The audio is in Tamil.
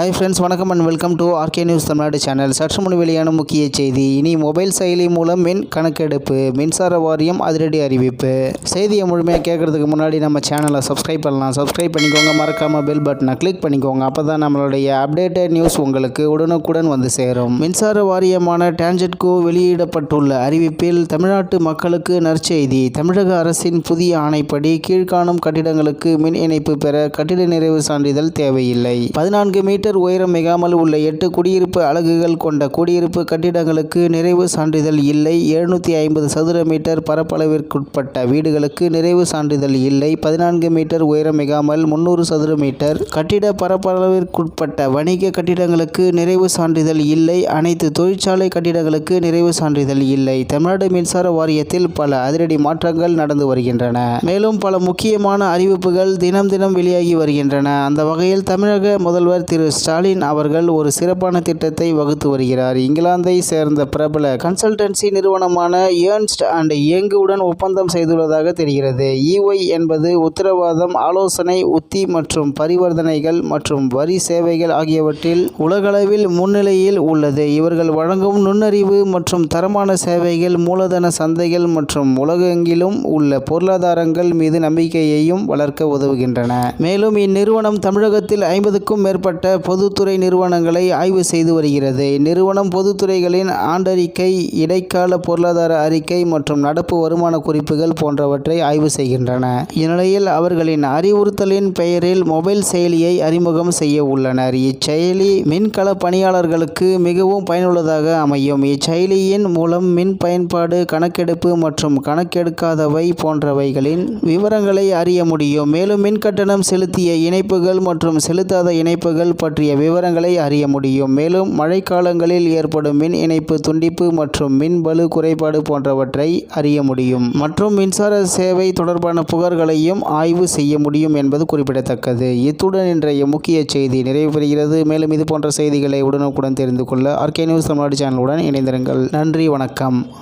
ஹாய் ஃப்ரெண்ட்ஸ் வணக்கம் and welcome to RK news Tamil Nadu channel சற்று முன் வெளியான முக்கிய செய்தி. இனி மொபைல் செயலி மூலம் மின் கணக்கெடுப்பு மின்சார வாரியம் அதிரடி அறிவிப்பு. செய்தியை முழுமையாக கேட்கறதுக்கு முன்னாடி நம்ம சேனலை சப்ஸ்கிரைப் பண்ணலாம். சப்ஸ்கிரைப் பண்ணிக்கோங்க. மறக்காமல் பெல் பட்டனை கிளிக் பண்ணிக்கோங்க. அப்போ தான் நம்மளுடைய அப்டேட்டட் நியூஸ் உங்களுக்கு உடனுக்குடன் வந்து சேரும். மின்சார வாரியமான டான்ஜெட்கோ வெளியிடப்பட்டுள்ள அறிவிப்பில் தமிழ்நாட்டு மக்களுக்கு நற்செய்தி. தமிழக அரசின் புதிய ஆணைப்படி கீழ்காணும் கட்டிடங்களுக்கு மின் இணைப்பு பெற கட்டிட நிறைவு சான்றிதழ் தேவையில்லை. பதினான்கு மீட்டர் உயரம் மிகாமல் உள்ள எட்டு குடியிருப்பு அலகுகள் கொண்ட குடியிருப்பு கட்டிடங்களுக்கு நிறைவு சான்றிதழ் இல்லை. எழுநூற்றி ஐம்பது சதுர மீட்டர் பரப்பளவிற்குட்பட்ட வீடுகளுக்கு நிறைவு சான்றிதழ் இல்லை. பதினான்கு மீட்டர் உயரம் மிகாமல் முந்நூறு சதுர மீட்டர் கட்டிட பரப்பளவிற்குட்பட்ட வணிக கட்டிடங்களுக்கு நிறைவு சான்றிதழ் இல்லை. அனைத்து தொழிற்சாலை கட்டிடங்களுக்கு நிறைவு சான்றிதழ் இல்லை. தமிழ்நாடு மின்சார வாரியத்தில் பல அதிரடி மாற்றங்கள் நடந்து வருகின்றன. மேலும் பல முக்கியமான அறிவிப்புகள் தினம் தினம் வெளியாகி வருகின்றன. அந்த வகையில் தமிழக முதல்வர் திரு ஸ்டாலின் அவர்கள் ஒரு சிறப்பான திட்டத்தை வகுத்து வருகிறார். இங்கிலாந்தை சேர்ந்த பிரபல கன்சல்டன்சி நிறுவனமான ஏர்ன்ஸ்ட் அண்ட் யங்குடன் ஒப்பந்தம் செய்துள்ளதாக தெரிகிறது. இஒய் என்பது உத்தரவாதம் ஆலோசனை உத்தி மற்றும் பரிவர்த்தனைகள் மற்றும் வரி சேவைகள் ஆகியவற்றில் உலகளவில் முன்னிலையில் உள்ளது. இவர்கள் வழங்கும் நுண்ணறிவு மற்றும் தரமான சேவைகள் மூலதன சந்தைகள் மற்றும் உலகெங்கிலும் உள்ள பொருளாதாரங்கள் மீது நம்பிக்கையையும் வளர்க்க உதவுகின்றன. மேலும் இந்நிறுவனம் தமிழகத்தில் ஐம்பதுக்கும் மேற்பட்ட பொதுத்துறை நிறுவனங்களை ஆய்வு செய்து வருகிறது. இந்நிறுவனம் பொதுத்துறைகளின் ஆண்டறிக்கை இடைக்கால பொருளாதார அறிக்கை மற்றும் நடப்பு வருமான குறிப்புகள் போன்றவற்றை ஆய்வு செய்கின்றன. இந்நிலையில் அவர்களின் அறிவுறுத்தலின் பெயரில் மொபைல் செயலியை அறிமுகம் செய்ய உள்ளனர். இச்செயலி மின்கள பணியாளர்களுக்கு மிகவும் பயனுள்ளதாக அமையும். இச்செயலியின் மூலம் மின் பயன்பாடு கணக்கெடுப்பு மற்றும் கணக்கெடுக்காதவை போன்றவைகளின் விவரங்களை அறிய முடியும். மேலும் மின் கட்டணம் செலுத்திய இணைப்புகள் மற்றும் செலுத்தாத இணைப்புகள் பற்றிய விவரங்களை அறிய முடியும். மேலும் மழைக்காலங்களில் ஏற்படும் மின் இணைப்பு துண்டிப்பு மற்றும் மின் பலு குறைபாடு போன்றவற்றை அறிய முடியும். மற்றும் மின்சார சேவை தொடர்பான புகார்களையும் ஆய்வு செய்ய முடியும் என்பது குறிப்பிடத்தக்கது. இத்துடன் இன்றைய முக்கிய செய்தி நிறைவு பெறுகிறது. மேலும் இது போன்ற செய்திகளை உடனுக்குடன் தெரிந்து கொள்ள ஆர்கே நியூஸ் தமிழ்நாடு சேனலுடன் இணைந்திருங்கள். நன்றி வணக்கம்.